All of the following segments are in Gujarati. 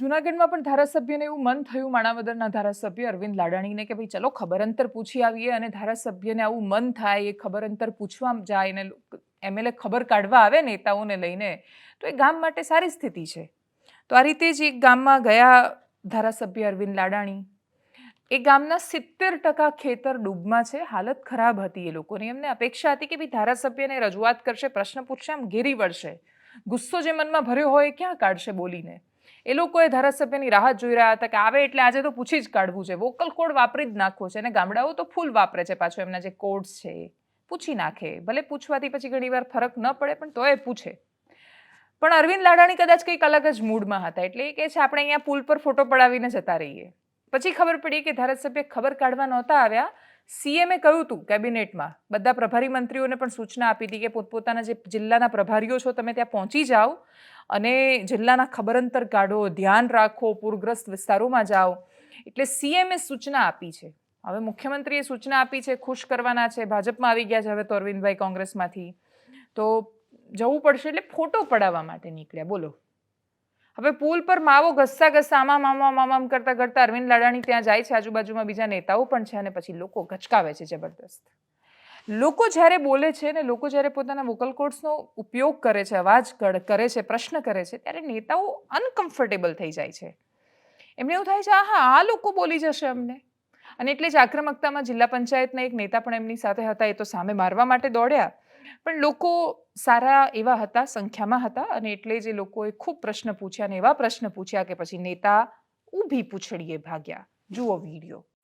જુનાગઢમાં પણ ધારાસભ્યને એવું મન થયું માણાવદરના ધારાસભ્ય અરવિંદ લાડાણીને કે ભાઈ ચલો ખબર અંતર પૂછી આવીએ અને ધારાસભ્યને આવું મન થાય, એ ખબર અંતર પૂછવા જાય ને એમએલએ ખબર કાઢવા આવે નેતાઓને લઈને, તો એ ગામ માટે સારી સ્થિતિ છે. તો આ રીતે જ એક ગામમાં ગયા ધારાસભ્ય અરવિંદ લાડાણી. એ ગામના સિત્તેર ટકા ખેતર ડૂબમાં છે, હાલત ખરાબ હતી એ લોકોની. એમને અપેક્ષા હતી કે ભાઈ ધારાસભ્યને રજૂઆત કરશે, પ્રશ્ન પૂછશે, આમ ઘેરી વળશે. ગુસ્સો જે મનમાં ભર્યો હોય ક્યાં કાઢશે બોલીને? એ લોકોએ ધારાસભ્યની રાહત જોઈ રહ્યા હતા કે આવે એટલે આજે તો પૂછી જ કાઢવું છે. વોકલ કોડ વાપરી જ નાખવો છે અને ગામડાઓ તો ફૂલ વાપરે છે. પાછો એમના જે કોડ્સ છે એ પૂછી નાખે. ભલે પૂછવાથી પછી ઘણીવાર ફરક ન પડે, પણ તોય પૂછે. પણ અરવિંદ લાડાણી કદાચ કંઈક અલગ જ મૂડમાં હતા. એટલે એ કહે છે, આપણે અહીંયા પુલ પર ફોટો પડાવીને જતા રહીએ. પછી ખબર પડી કે ધારાસભ્ય ખબર કાઢવા નહોતા આવ્યા. સીએમએ કહ્યું હતું કેબિનેટમાં. બધા પ્રભારી મંત્રીઓને પણ સૂચના આપી હતી કે પોતપોતાના જે જિલ્લાના પ્રભારીઓ છો, તમે ત્યાં પહોંચી જાઓ. અને જિલ્લાના ખબર અંતર કાઢો ધ્યાન રાખો, પૂરગ્રસ્ત વિસ્તારોમાં જાઓ. એટલે સીએમએ સૂચના આપી છે. હવે મુખ્યમંત્રીએ સૂચના આપી છે, ખુશ કરવાના છે. ભાજપમાં આવી ગયા છે હવે તો અરવિંદભાઈ કોંગ્રેસમાંથી. તો જવું પડશે એટલે ફોટો પડાવવા માટે નીકળ્યા. બોલો. હવે પુલ પર માવો ઘસતા ઘસતા આમામ મામા મામામ કરતા કરતા અરવિંદ લાડાણી ત્યાં જાય છે. આજુબાજુમાં બીજા નેતાઓ પણ છે અને પછી લોકો ગચકાવે છે જબરદસ્ત. લોકો જ્યારે બોલે છે ને લોકો જ્યારે પોતાના વોકલ કોડ્સનો ઉપયોગ કરે છે, અવાજ કરે છે, પ્રશ્ન કરે છે, ત્યારે નેતાઓ અનકમ્ફર્ટેબલ થઈ જાય છે. એમને એવું થાય છે હા આ લોકો બોલી જશે અમને. અને એટલે જ આક્રમકતામાં જિલ્લા પંચાયતના એક નેતા પણ એમની સાથે હતા, એ તો સામે મારવા માટે દોડ્યા. પણ લોકો સારા એવા હતા, સંખ્યામાં હતા અને એટલે જે લોકોએ ખૂબ પ્રશ્ન પૂછ્યા અને એવા પ્રશ્ન પૂછ્યા કે પછી નેતા ઊભી પૂછડીએ ભાગ્યા. જુઓ વીડિયો.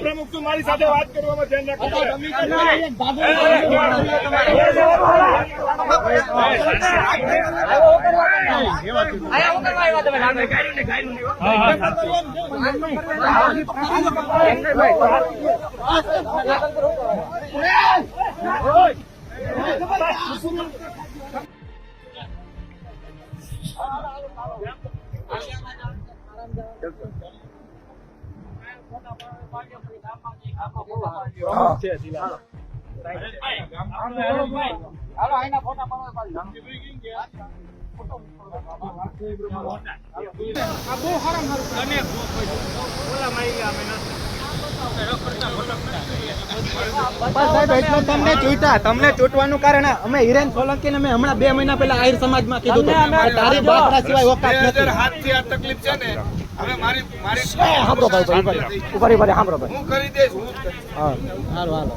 પ્રમુખ તું મારી સાથે વાત કરવામાં ધ્યાન એટલે તમને ચૂંટા તમને ચૂંટવાનું કારણ અમે હિરેન સોલંકી અમે હમણાં બે મહિના પહેલા આહિર સમાજમાં કીધું તકલીફ છે ને હવે મારી મારી એ, સાંભળો ભાઈ ભાઈ ઊભા ઊભા સાંભળો ભાઈ. હું કરી દઈશ હું. હા. હાલો હાલો.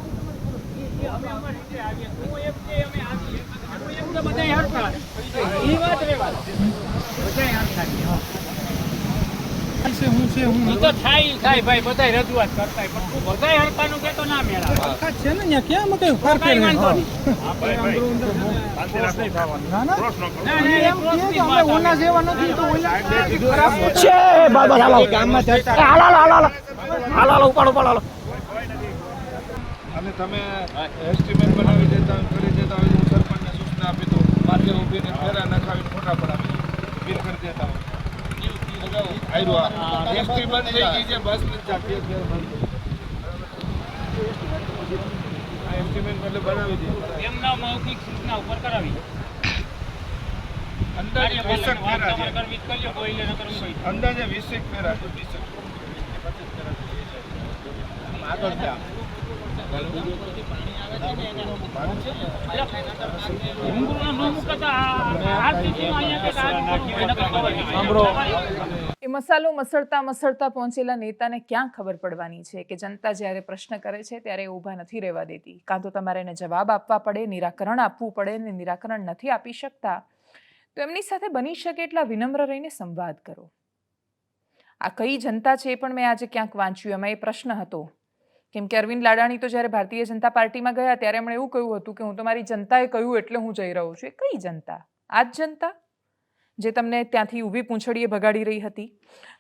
ઈ તો થાય થાય ભાઈ બધાય રજૂઆત કરતા પણ તું બધાય હરતાનું કહેતો ના મેળા. છે ને અમે કઈ ફરક કાંઈ વાંધો ના ના. જેવા નથી તો છે બાબા હાલો. ગામમાં ચર્ચા હાલો હાલો હાલો હાલો. હાલો ઉપાડો ઉપાડો હાલો. અને તમે એસ્ટિમેટ બનાવી દેતા હોય કરી દેતા હોય હું સરપંચને સૂચના આપી દઉં. માર્ગે ઊભીને ફેરા નખાવી ફોટા પડાવી બિલ કરી દેતા હોય. એસટી બંધ થઈ ગઈ છે બસ એસ્ટિમેટ એટલે બનાવી દે. એમના મૌખિક સૂચના ઉપર કરાવી. અંદાજે વીસેક ફેરા છે. અંદાજે વીસેક ફેરા છે વીસેક. આગળ ત્યાં મસાલો મસળતા મસળતા પહોંચેલા નેતાને ક્યાં ખબર પડવાની છે કે જનતા જ્યારે પ્રશ્ન કરે છે ત્યારે ઊભા નથી રહેવા દેતી. કાં તો તમારે એને જવાબ આપવા પડે, નિરાકરણ આપવું પડે ને નિરાકરણ નથી આપી શકતા. તો એમની સાથે બની શકે એટલા વિનમ્ર રહીને સંવાદ કરો. આ કઈ જનતા છે એ પણ મેં આજે ક્યાંક વાંચ્યું, એમાં એ પ્રશ્ન હતો. કેમ કે અરવિંદ લાડાણી તો જ્યારે ભારતીય જનતા પાર્ટીમાં ગયા ત્યારે એમણે એવું કહ્યું હતું કે હું તો મારી જનતાએ કહ્યું એટલે હું જઈ રહ્યો છું. એ કઈ જનતા? આ જ જનતા? જે તમને ત્યાંથી ઊભી પૂંછડીએ ભગાડી રહી હતી.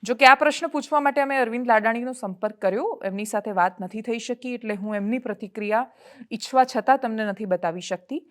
જો કે આ પ્રશ્ન પૂછવા માટે અમે અરવિંદ લાડાણીનો સંપર્ક કર્યો. એમની સાથે વાત નથી થઈ શકી એટલે હું એમની પ્રતિક્રિયા ઈચ્છવા છતાં તમને નથી બતાવી શકતી.